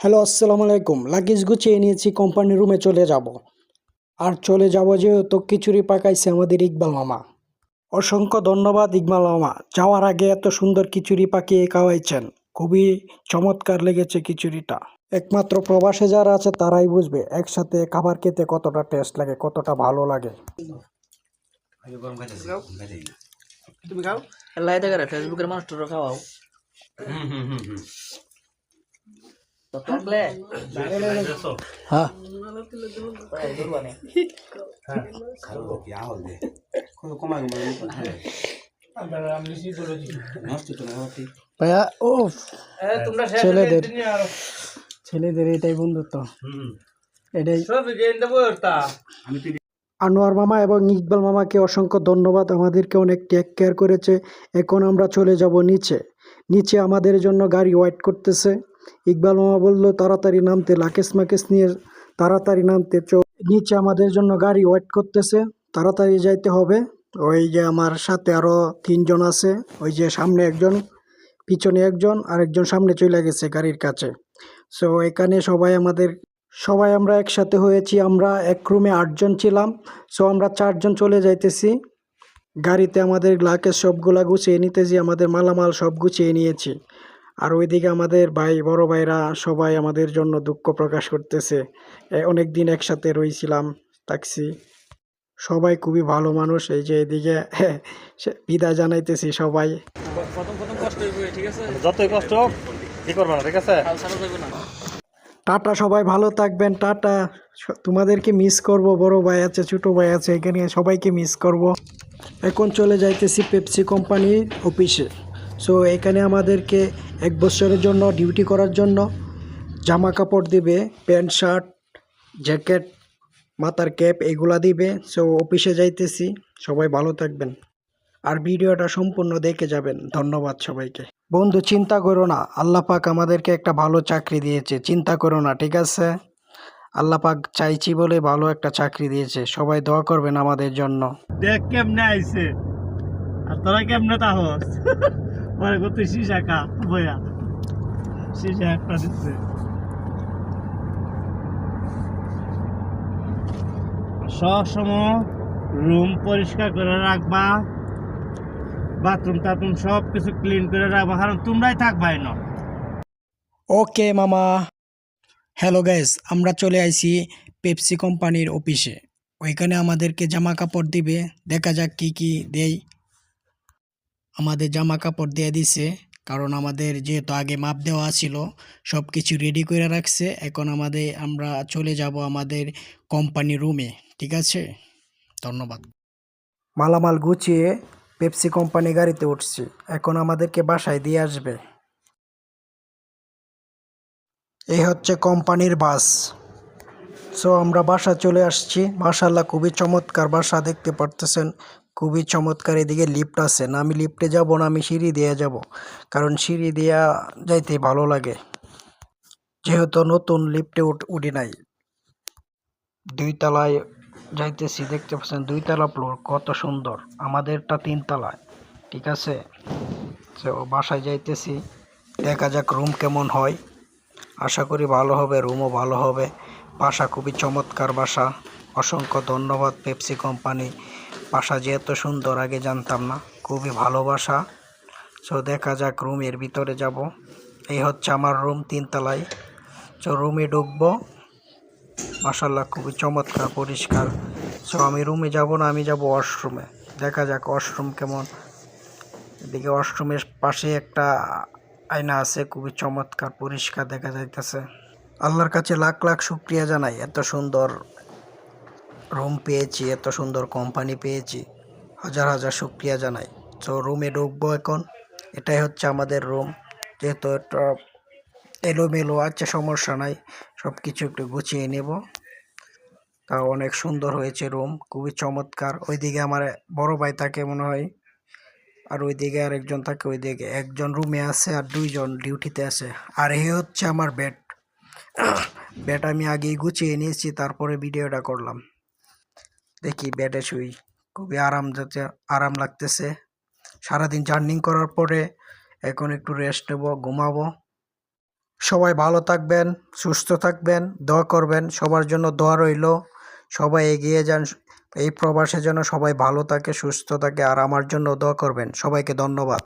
Hello আসসালামু আলাইকুম। Luggage গুছিয়ে নিয়েছি কোম্পানির রুমে চলে যাব। আর চলে যাব যেহেতু খিচুড়ি পাকাইছে আমাদের ইকবাল মামা। অসংখ্য ধন্যবাদ ইকবাল মামা। যাওয়ার আগে এত সুন্দর খিচুড়ি পাকিয়ে খাওয়াইছেন। খুবই চমৎকার লেগেছে খিচুড়িটা। একমাত্র প্রবাসে যারা আছে তারাই বুঝবে একসাথে খাবার খেতে কতটা টেস্ট লাগে কতটা ভালো লাগে। তুমি খাও? ফেসবুকের মানুষটা খাওয়াও। হুম হুম হুম। ছেলেদের ছেলেদের এটাই বন্ধুত্ব। এটাই। আনোয়ার মামা এবং ইকবাল মামাকে অসংখ্য ধন্যবাদ। আমাদেরকে অনেক টেক কেয়ার করেছে। এখন আমরা চলে যাব নিচে। নিচে আমাদের জন্য গাড়ি ওয়েট করতেছে। ইকবাল মামা বলল, তাড়াতাড়ি নামতে, লাকেশ মাকেশ নিয়ে তাড়াতাড়ি নামতে, চো নিচে আমাদের জন্য গাড়ি ওয়েট করতেছে, তাড়াতাড়ি যাইতে হবে। ওই যে আমার সাথে আরও তিনজন আছে, ওই যে সামনে একজন, পিছনে একজন আর একজন সামনে চলে গেছে গাড়ির কাছে। সো এখানে সবাই আমাদের, সবাই আমরা একসাথে হয়েছি, আমরা এক রুমে আটজন ছিলাম। সো আমরা চারজন চলে যাইতেছি। গাড়িতে আমাদের গ্লাকের সবগুলা গুছিয়ে নিতেছি, আমাদের মালামাল সব গুছিয়ে নিয়েছি। আর ওইদিকে আমাদের ভাই বড় ভাইরা সবাই আমাদের জন্য দুঃখ প্রকাশ করতেছে। অনেক দিন একসাথে রয়েছিলাম ট্যাক্সি সবাই খুবই ভালো মানুষ এই যে এদিকে সে বিদায় জানাইতেছি সবাই। প্রথম প্রথম কষ্ট হইবে ঠিক আছে? যতই কষ্ট কি করব না ঠিক আছে? হাল ছাড়া যাবে না। টাটা সবাই ভালো থাকবেন টাটা। তোমাদেরকে মিস করব বড় ভাই আছে ছোট ভাই আছে এখানে সবাইকে মিস করব। এখন চলে যাইতেছি পেপসি কোম্পানির অফিসে সো এখানে আমাদেরকে এক বছরের জন্য ডিউটি করার জন্য জামা কাপড় দিবে প্যান্ট শার্ট জ্যাকেট মাথার ক্যাপ এগুলা দিবে। সো অফিসে যাইতেছি। সবাই ভালো থাকবেন। আর ভিডিওটা সম্পূর্ণ দেখে যাবেন। ধন্যবাদ সবাইকে। বন্ধু, চিন্তা করো না। আল্লাহ পাক আমাদেরকে একটা ভালো চাকরি দিয়েছে। চিন্তা করো না, ঠিক আছে? আল্লাহ পাক চাইছি বলে ভালো একটা চাকরি দিয়েছে। সবাই দোয়া করবেন আমাদের জন্য। দেখ কেমনে আইছে। আর তোরা কেমনে তাহস পরে কত সিসা খা বয়া সিসা একটা দিচ্ছে। সবসময় রুম পরিষ্কার করে রাখবা, বাথরুম, টাথরুম সব কিছু ক্লিন করে রাখবা, কারণ তোমরাই থাকবাই না ওকে, মামা। হ্যালো গ্যাস আমরা চলে আইছি পেপসি কোম্পানির অফিসে। ওইখানে আমাদেরকে জামা কাপড় দিবে। দেখা যাক কি কি দেই। আমাদের জামা কাপড় দিয়ে দিছে, কারণ আমাদের যেহেতু আগে মাপ দেওয়া ছিল সব কিছু রেডি করে রাখছে। এখন আমাদের, আমরা চলে যাব আমাদের কোম্পানি রুমে ঠিক আছে? ধন্যবাদ। মালামাল গুছিয়ে পেপসি কোম্পানি গাড়িতে উঠছি, এখন আমাদেরকে বাসায় দিয়ে আসবে। এই হচ্ছে কোম্পানির বাস। সো আমরা বাসা চলে আসছি। মাশাল্লাহ খুবই চমৎকার বাসা দেখতে পারতেছেন। খুবই চমৎকার এদিকে লিফট আছে। না, আমি লিফটে যাব না, আমি সিঁড়ি দিয়ে যাব। কারণ সিঁড়ি দিয়া যাইতে ভালো লাগে। যেহেতু নতুন লিফটে উঠ নাই। দুই তলায় যাইতেছি, দেখতে পাচ্ছেন দুই তলা ফ্লোর কত সুন্দর। আমাদেরটা তিন তলায়, ঠিক আছে? তো বাসায় যাইতেছি, দেখা যাক রুম কেমন হয়। আশা করি ভালো হবে রুমও ভালো হবে। বাসা খুবই চমৎকার বাসা। অসংখ্য ধন্যবাদ পেপসি কোম্পানি বাসা যে এত সুন্দর, আগে জানতাম না। খুবই ভালো বাসা সো দেখা যাক রুমের ভিতরে যাব। এই হচ্ছে আমার রুম তিনতলায়। সো রুমে ঢুকবো। মাসাল্লাহ খুবই চমৎকার, পরিষ্কার। সো আমি রুমে যাব না, আমি যাব ওয়াশরুমে দেখা যাক ওয়াশরুম কেমন। এদিকে ওয়াশরুমের পাশে একটা আয়না আছে, খুবই চমৎকার, পরিষ্কার দেখা যাইতেছে। আল্লাহর কাছে লাখ লাখ শুক্রিয়া জানাই, এত সুন্দর রুম পেয়েছি, এত সুন্দর কোম্পানি পেয়েছি। হাজার হাজার শুক্রিয়া জানাই। তো রুমে ঢুকবো এখন। এটাই হচ্ছে আমাদের রুম যেহেতু এটা এলোমেলো আছে, সমস্যা নাই। সব কিছু একটু গুছিয়ে নেব। তা অনেক সুন্দর হয়েছে রুম খুবই চমৎকার। ওইদিকে আমার বড় ভাই থাকে মনে হয়, আর ওইদিকে আরেকজন থাকে, ওইদিকে একজন রুমে আছে আর দুইজন ডিউটিতে আছে। আর এই হচ্ছে আমার বেড বেড আমি আগেই গুছিয়ে নিয়েছি, তারপরে ভিডিওটা করলাম। দেখি বেডে শুই। খুবই আরাম আরাম লাগতেছে। সারাদিন জার্নিং করার পরে এখন একটু রেস্ট নেব, ঘুমাবো। সবাই ভালো থাকবেন, সুস্থ থাকবেন, দোয়া করবেন। সবার জন্য দোয়া রইল। সবাই এগিয়ে যান, এই প্রবাসে যেন সবাই ভালো থাকে, সুস্থ থাকে, আর আমার জন্য দোয়া করবেন। সবাইকে ধন্যবাদ।